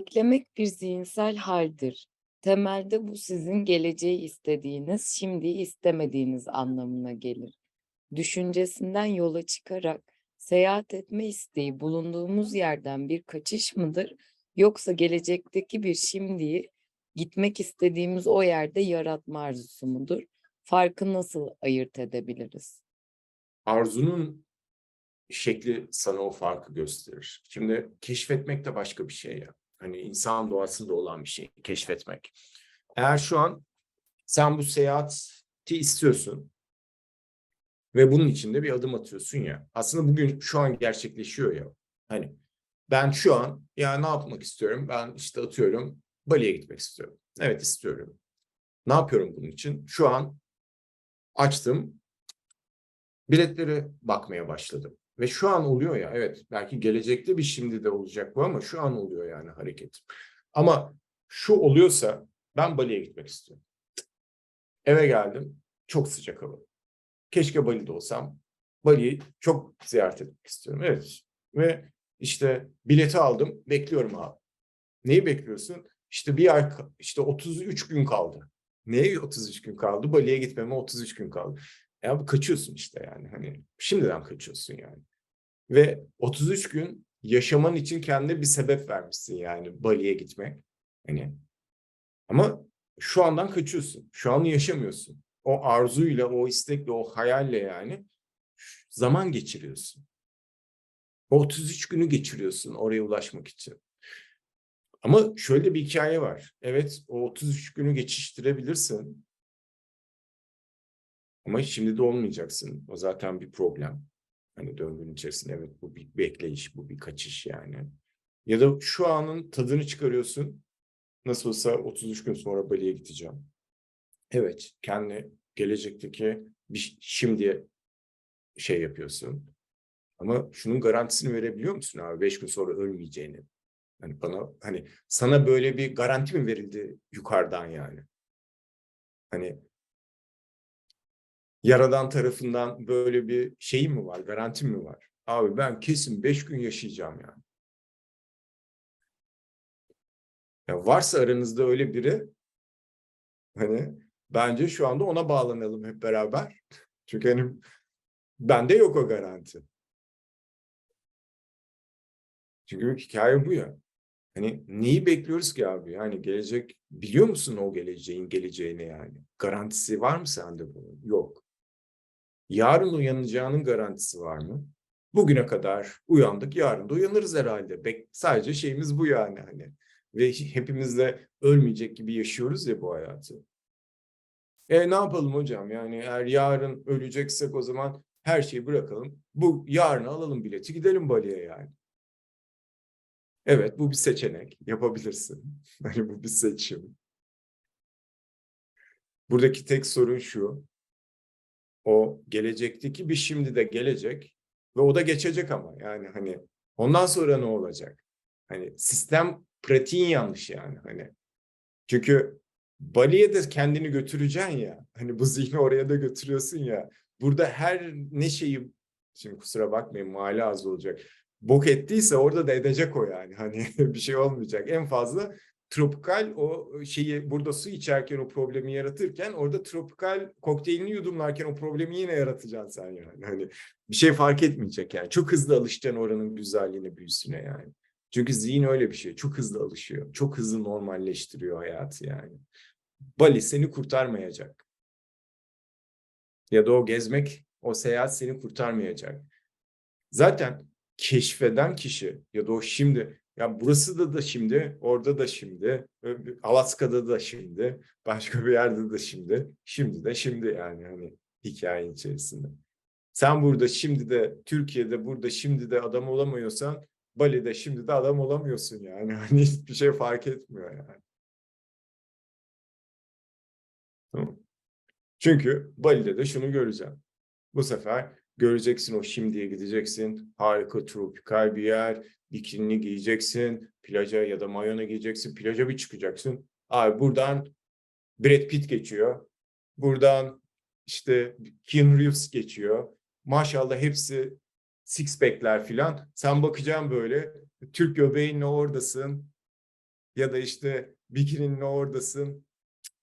Beklemek bir zihinsel haldir. Temelde bu sizin geleceği istediğiniz, şimdiyi istemediğiniz anlamına gelir. Düşüncesinden yola çıkarak seyahat etme isteği bulunduğumuz yerden bir kaçış mıdır yoksa gelecekteki bir şimdiyi gitmek istediğimiz o yerde yaratma arzusu mudur? Farkı nasıl ayırt edebiliriz? Arzunun şekli sana o farkı gösterir. Şimdi keşfetmek de başka bir şey ya. Hani insan doğasında olan bir şey keşfetmek. Eğer şu an sen bu seyahati istiyorsun ve bunun için de bir adım atıyorsun ya. Aslında bugün şu an gerçekleşiyor ya. Hani ben şu an ya ne yapmak istiyorum? Ben işte atıyorum Bali'ye gitmek istiyorum. Evet istiyorum. Ne yapıyorum bunun için? Şu an açtım biletlere bakmaya başladım. Ve şu an oluyor ya evet belki gelecekte bir şimdi de olacak bu ama şu an oluyor yani hareket. Ama şu oluyorsa ben Bali'ye gitmek istiyorum. Eve geldim çok sıcak hava. Keşke Bali'de olsam. Bali'yi çok ziyaret etmek istiyorum. Evet ve işte bileti aldım bekliyorum abi. Neyi bekliyorsun? İşte bir ay işte 33 gün kaldı. Neye 33 gün kaldı? Bali'ye gitmeme 33 gün kaldı. Ya kaçıyorsun işte yani hani şimdiden kaçıyorsun yani. Ve 33 gün yaşaman için kendine bir sebep vermişsin yani Bali'ye gitmek. Hani ama şu andan kaçıyorsun. Şu an yaşamıyorsun. O arzuyla, o istekle, o hayalle yani zaman geçiriyorsun. O 33 günü geçiriyorsun oraya ulaşmak için. Ama şöyle bir hikaye var. Evet o 33 günü geçiştirebilirsin. Ama şimdi de olmayacaksın. O zaten bir problem. Hani döngünün içerisinde evet bu bir bekleyiş, bu bir kaçış yani. Ya da şu anın tadını çıkarıyorsun. Nasıl olsa 33 gün sonra Bali'ye gideceğim. Evet, kendi gelecekteki bir şimdiye şey yapıyorsun. Ama şunun garantisini verebiliyor musun abi? 5 gün sonra ölmeyeceğini. Hani bana hani sana böyle bir garanti mi verildi yukarıdan yani? Hani Yaradan tarafından böyle bir şey mi var, garanti mi var? Abi ben kesin beş gün yaşayacağım yani. Ya varsa aranızda öyle biri, hani bence şu anda ona bağlanalım hep beraber. Çünkü hani bende yok o garanti. Çünkü hikaye bu ya. Hani neyi bekliyoruz ki abi? Yani gelecek biliyor musun o geleceğin geleceğini yani? Garantisi var mı sende bunun? Yok. Yarın uyanacağının garantisi var mı? Bugüne kadar uyandık, yarın da uyanırız herhalde. Bek sadece şeyimiz bu yani hani. Ve hepimiz de ölmeyecek gibi yaşıyoruz ya bu hayatı. E ne yapalım hocam? Yani eğer yarın öleceksek o zaman her şeyi bırakalım. Bu yarın alalım bileti gidelim Bali'ye yani. Evet bu bir seçenek. Yapabilirsin. Hani bu bir seçim. Buradaki tek sorun şu. O gelecekteki bir şimdi de gelecek ve o da geçecek ama yani hani ondan sonra ne olacak? Hani sistem pratiğin yanlış yani hani. Çünkü Bali'ye de kendini götüreceksin ya. Hani bu zihni oraya da götürüyorsun ya. Burada her ne şeyi şimdi kusura bakmayın mali az olacak. Bok ettiyse orada da edecek o yani. Hani bir şey olmayacak. En fazla tropikal o şeyi burada su içerken o problemi yaratırken orada tropikal kokteylini yudumlarken o problemi yine yaratacaksın sen yani. Hani bir şey fark etmeyecek yani. Çok hızlı alışacaksın oranın güzelliğine, büyüsüne yani. Çünkü zihin öyle bir şey. Çok hızlı alışıyor. Çok hızlı normalleştiriyor hayatı yani. Bali seni kurtarmayacak. Ya da o gezmek, o seyahat seni kurtarmayacak. Zaten keşfeden kişi ya da o şimdi ya burası da da şimdi, orada da şimdi, Alaska'da da şimdi, başka bir yerde de şimdi, şimdi de şimdi yani hani hikayenin içerisinde. Sen burada şimdi de Türkiye'de burada şimdi de adam olamıyorsan Bali'de şimdi de adam olamıyorsun yani. Hani hiçbir şey fark etmiyor yani. Çünkü Bali'de de şunu göreceğim. Bu sefer göreceksin o şimdiye gideceksin. Harika tropikal bir yer. Bikinini giyeceksin. Plaja ya da mayona giyeceksin. Plaja bir çıkacaksın. Abi buradan Brad Pitt geçiyor. Buradan işte Keanu Reeves geçiyor. Maşallah hepsi six pack'ler filan. Sen bakacaksın böyle Türk göbeğinle oradasın. ya da işte bikininle oradasın.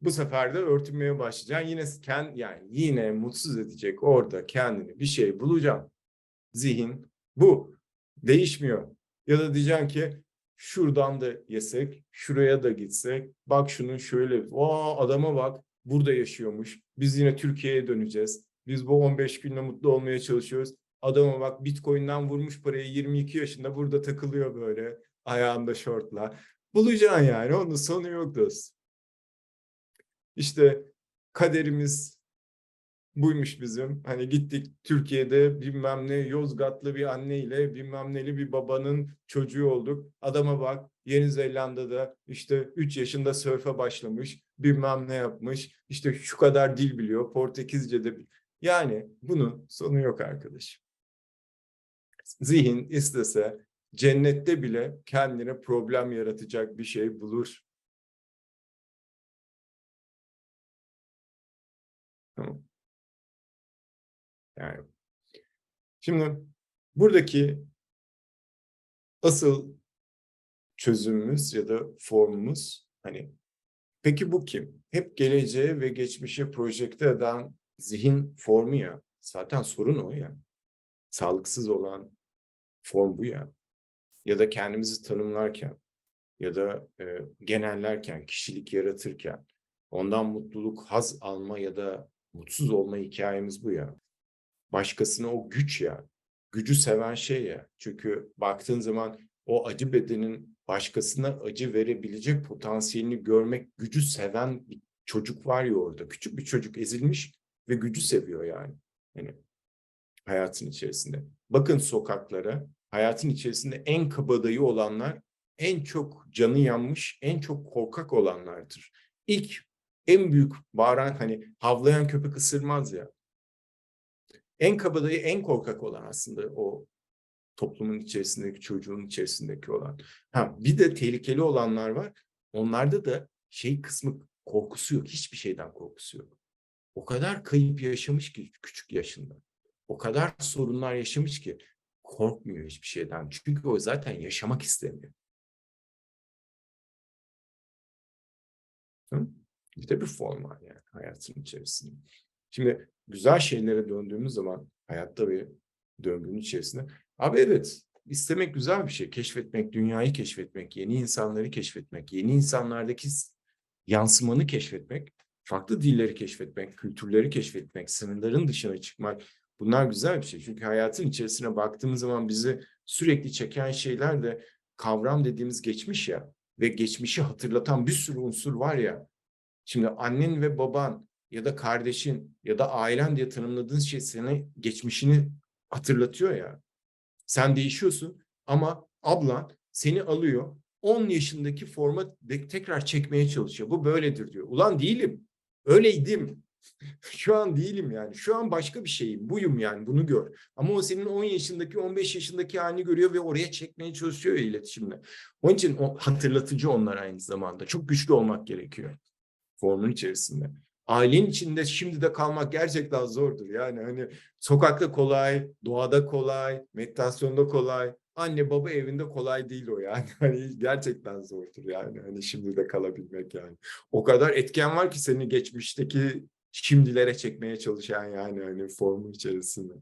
Bu sefer de örtünmeye başlayacaksın. Yine kend, yani yine mutsuz edecek orada kendini bir şey bulacaksın. Zihin bu. Değişmiyor. Ya da diyeceksin ki şuradan da yesek, şuraya da gitsek. Bak şunun şöyle, aa adama bak burada yaşıyormuş. Biz yine Türkiye'ye döneceğiz. Biz bu 15 günle mutlu olmaya çalışıyoruz. Adama bak Bitcoin'den vurmuş parayı 22 yaşında burada takılıyor böyle ayağında şortla. Bulacaksın yani onun sonu yok dostum. İşte kaderimiz buymuş bizim. Hani gittik Türkiye'de bilmem ne Yozgatlı bir anneyle bilmem neli bir babanın çocuğu olduk. Adama bak Yeni Zelanda'da işte 3 yaşında sörfe başlamış. Bilmem ne yapmış. İşte şu kadar dil biliyor. Portekizce de Yani bunun sonu yok arkadaşım. Zihin istese cennette bile kendine problem yaratacak bir şey bulur. Tamam. Yani şimdi buradaki asıl çözümümüz ya da formumuz hani peki bu kim? Hep geleceğe ve geçmişe projekte eden zihin formu ya. Zaten sorun o ya. Sağlıksız olan form bu ya. Ya da kendimizi tanımlarken ya da e, genellerken, kişilik yaratırken ondan mutluluk, haz alma ya da mutsuz olma hikayemiz bu ya. Başkasına o güç ya. Gücü seven şey ya. Çünkü baktığın zaman o acı bedenin başkasına acı verebilecek potansiyelini görmek, gücü seven bir çocuk var ya orada. Küçük bir çocuk ezilmiş ve gücü seviyor yani. Hani hayatın içerisinde. Bakın sokaklara, hayatın içerisinde en kabadayı olanlar, en çok canı yanmış, en çok korkak olanlardır. İlk en büyük bağıran hani havlayan köpek ısırmaz ya. En kabadayı, en korkak olan aslında o toplumun içerisindeki çocuğun içerisindeki olan. Ha bir de tehlikeli olanlar var. Onlarda da şey kısmı korkusu yok. Hiçbir şeyden korkusu yok. O kadar kayıp yaşamış ki küçük yaşında. O kadar sorunlar yaşamış ki korkmuyor hiçbir şeyden. Çünkü o zaten yaşamak istemiyor. Hı? De bir form var yani hayatın içerisinde. Şimdi güzel şeylere döndüğümüz zaman hayatta ve döngünün içerisinde abi evet istemek güzel bir şey. Keşfetmek, dünyayı keşfetmek, yeni insanları keşfetmek, yeni insanlardaki yansımanı keşfetmek, farklı dilleri keşfetmek, kültürleri keşfetmek, sınırların dışına çıkmak bunlar güzel bir şey. Çünkü hayatın içerisine baktığımız zaman bizi sürekli çeken şeyler de kavram dediğimiz geçmiş ya ve geçmişi hatırlatan bir sürü unsur var ya. Şimdi annen ve baban ya da kardeşin ya da ailen diye tanımladığın şey sana geçmişini hatırlatıyor ya. Sen değişiyorsun ama ablan seni alıyor 10 yaşındaki forma tekrar çekmeye çalışıyor. Bu böyledir diyor. Ulan değilim. Öyleydim. Şu an değilim yani. Şu an başka bir şeyim. Buyum yani. Bunu gör. Ama o senin 10 yaşındaki, 15 yaşındaki halini görüyor ve oraya çekmeye çalışıyor ya iletişimle. Onun için o hatırlatıcı onlar aynı zamanda. Çok güçlü olmak gerekiyor formun içerisinde. Ailenin içinde şimdi de kalmak gerçekten zordur. Yani hani sokakta kolay, doğada kolay, meditasyonda kolay. Anne baba evinde kolay değil o yani. Hani gerçekten zordur yani. Hani şimdi de kalabilmek yani. O kadar etken var ki seni geçmişteki şimdilere çekmeye çalışan yani hani formun içerisinde.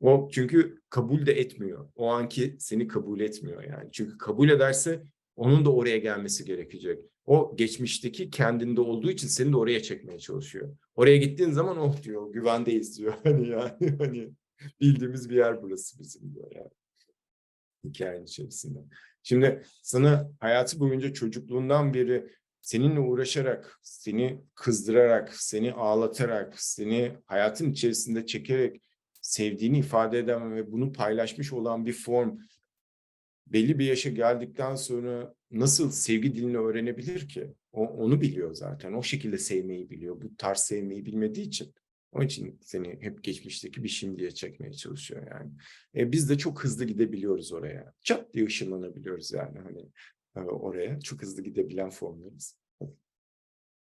O çünkü kabul de etmiyor. O anki seni kabul etmiyor yani. Çünkü kabul ederse onun da oraya gelmesi gerekecek. O geçmişteki kendinde olduğu için seni de oraya çekmeye çalışıyor. Oraya gittiğin zaman oh diyor güvendeyiz diyor. Hani yani hani bildiğimiz bir yer burası bizim diyor yani. Hikayenin içerisinde. Şimdi sana hayatı boyunca çocukluğundan beri seninle uğraşarak, seni kızdırarak, seni ağlatarak, seni hayatın içerisinde çekerek sevdiğini ifade eden ve bunu paylaşmış olan bir form belli bir yaşa geldikten sonra nasıl sevgi dilini öğrenebilir ki? O, onu biliyor zaten. O şekilde sevmeyi biliyor. Bu tarz sevmeyi bilmediği için. Onun için seni hep geçmişteki bir şimdiye çekmeye çalışıyor yani. E, biz de çok hızlı gidebiliyoruz oraya. Çat diye ışınlanabiliyoruz yani hani e, oraya. Çok hızlı gidebilen formlarız.